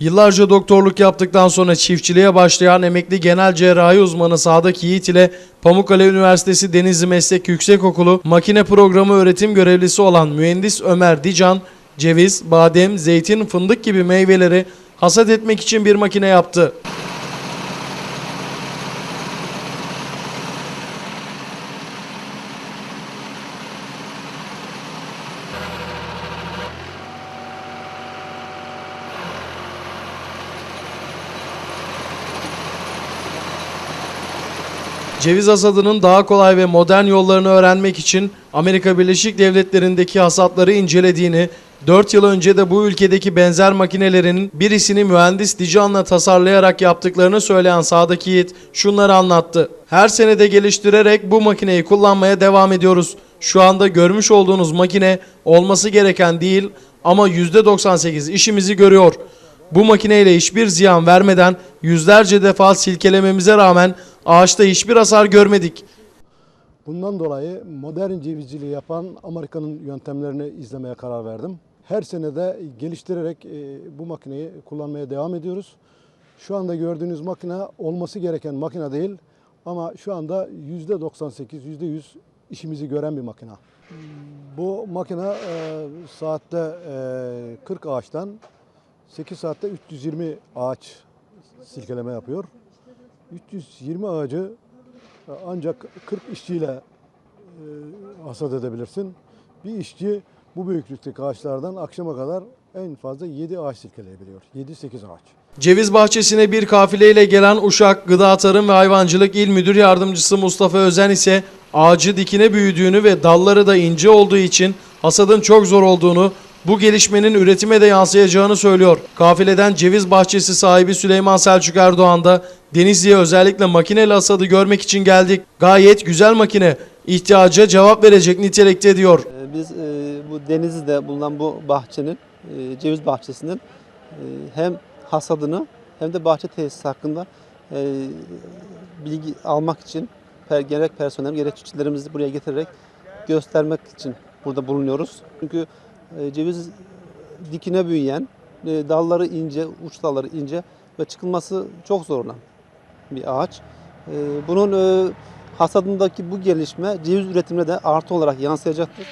Yıllarca doktorluk yaptıktan sonra çiftçiliğe başlayan emekli genel cerrahi uzmanı Sadık Yiğit ile Pamukkale Üniversitesi Denizli Meslek Yüksekokulu makine programı öğretim görevlisi olan mühendis Ömer Dican, ceviz, badem, zeytin, fındık gibi meyveleri hasat etmek için bir makine yaptı. Ceviz hasadının daha kolay ve modern yollarını öğrenmek için Amerika Birleşik Devletleri'ndeki hasatları incelediğini, 4 yıl önce de bu ülkedeki benzer makinelerin birisini mühendis Dijan'la tasarlayarak yaptıklarını söyleyen Sadık Yiğit şunları anlattı. Her senede geliştirerek bu makineyi kullanmaya devam ediyoruz. Şu anda görmüş olduğunuz makine olması gereken değil ama %98 işimizi görüyor. Bu makineyle hiçbir ziyan vermeden yüzlerce defa silkelememize rağmen ağaçta hiçbir hasar görmedik. Bundan dolayı modern cevizciliği yapan Amerika'nın yöntemlerini izlemeye karar verdim. Her sene de geliştirerek e, bu makineyi kullanmaya devam ediyoruz. Şu anda gördüğünüz makine olması gereken makine değil ama şu anda %98, %100 işimizi gören bir makine. Bu makine e, saatte e, 40 ağaçtan 8 saatte 320 ağaç silkeleme yapıyor. 320 ağacı e, ancak 40 işçiyle e, hasat edebilirsin. Bir işçi bu büyüklükteki ağaçlardan akşama kadar en fazla 7 ağaç silkeleyebiliyor. 7-8 ağaç. Ceviz bahçesine bir kafileyle gelen Uşak Gıda Tarım ve Hayvancılık İl Müdür Yardımcısı Mustafa Özen ise ağacı dikine büyüdüğünü ve dalları da ince olduğu için hasadın çok zor olduğunu, bu gelişmenin üretime de yansıyacağını söylüyor. Kafileden ceviz bahçesi sahibi Süleyman Selçuk Erdoğan da Denizli'ye özellikle makineli hasadı görmek için geldik. Gayet güzel makine, ihtiyaca cevap verecek nitelikte diyor. Ee, Biz e, bu Denizli'de bulunan bu bahçenin, e, ceviz bahçesinin e, hem hasadını hem de bahçe tesisi hakkında e, bilgi almak için per, gerek personel gerek çiftçilerimizi buraya getirerek göstermek için burada bulunuyoruz. Çünkü ceviz dikine büyüyen, e, dalları ince, uç dalları ince ve çıkılması çok zor bir ağaç. E, Bunun e, hasadındaki bu gelişme ceviz üretimine de artı olarak yansıyacaktır.